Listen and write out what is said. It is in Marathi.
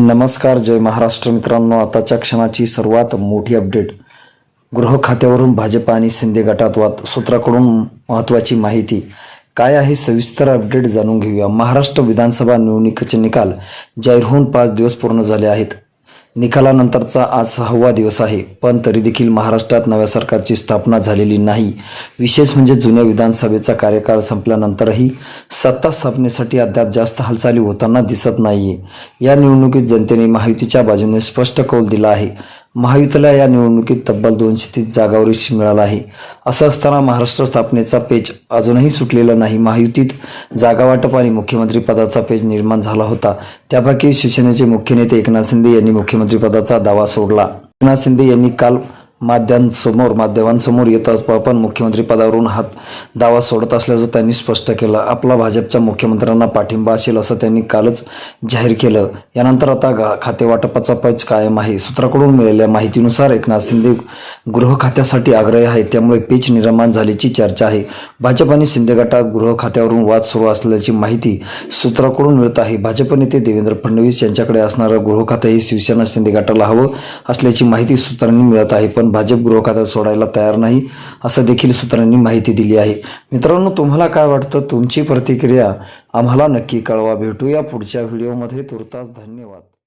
नमस्कार जय महाराष्ट्र मित्रांनो. आताच्या क्षणाची सर्वात मोठी अपडेट. गृह खात्यावरून भाजप आणि शिंदे गटात वाद सूत्राकडून महत्त्वाची माहिती. काय आहे सविस्तर अपडेट जाणून घेऊया. महाराष्ट्र विधानसभा निवडणुकीचे निकाल जाहीर होऊन पाच दिवस पूर्ण झाले आहेत. निकालानंतरचा आज सहावा दिवस आहे पण तरी देखील महाराष्ट्रात नव्या सरकारची स्थापना झालेली नाही. विशेष म्हणजे जुन्या विधानसभेचा कार्यकाळ संपल्यानंतरही सत्ता स्थापनेसाठी अद्याप जास्त हालचाली होताना दिसत नाहीये. या निवडणुकीत जनतेने महायुतीच्या बाजूने स्पष्ट कौल दिला आहे. महायुतीला या निवडणुकीत तब्बल दोनशे तीस जागावर यश मिळालं आहे. असं असताना महाराष्ट्र स्थापनेचा पेच अजूनही सुटलेला नाही. महायुतीत जागा वाटप आणि मुख्यमंत्री पदाचा पेच निर्माण झाला होता. त्यापैकी शिवसेनेचे मुख्य नेते एकनाथ शिंदे यांनी मुख्यमंत्रीपदाचा दावा सोडला. एकनाथ शिंदे यांनी काल माध्यमांसमोर माध्यमांसमोर येत आपण मुख्यमंत्री पदावरून हात दावा सोडत असल्याचं त्यांनी स्पष्ट केलं. आपला भाजपच्या मुख्यमंत्र्यांना पाठिंबा असेल असं त्यांनी कालच जाहीर केलं. यानंतर आता गा खातेवाटपाचा पच कायम आहे. सूत्राकडून मिळालेल्या माहितीनुसार एकनाथ शिंदे गृह खात्यासाठी आग्रही आहे त्यामुळे पेच निर्माण झाल्याची चर्चा आहे. भाजप आणि शिंदे गटात गृह खात्यावरून वाद सुरू असल्याची माहिती सूत्राकडून मिळत आहे. भाजप नेते देवेंद्र फडणवीस यांच्याकडे असणारं गृह हे शिवसेना शिंदे गटाला हवं असल्याची माहिती सूत्रांनी मिळत आहे. पण भाजप गृहखातं सोडायला तयार नाही असं देखील सूत्रांनी माहिती दिली आहे. मित्रांनो तुम्हाला काय वाटतं? तुमची प्रतिक्रिया आम्हाला नक्की कळवा. भेटूया पुढच्या व्हिडिओमध्ये. तुर्तास धन्यवाद.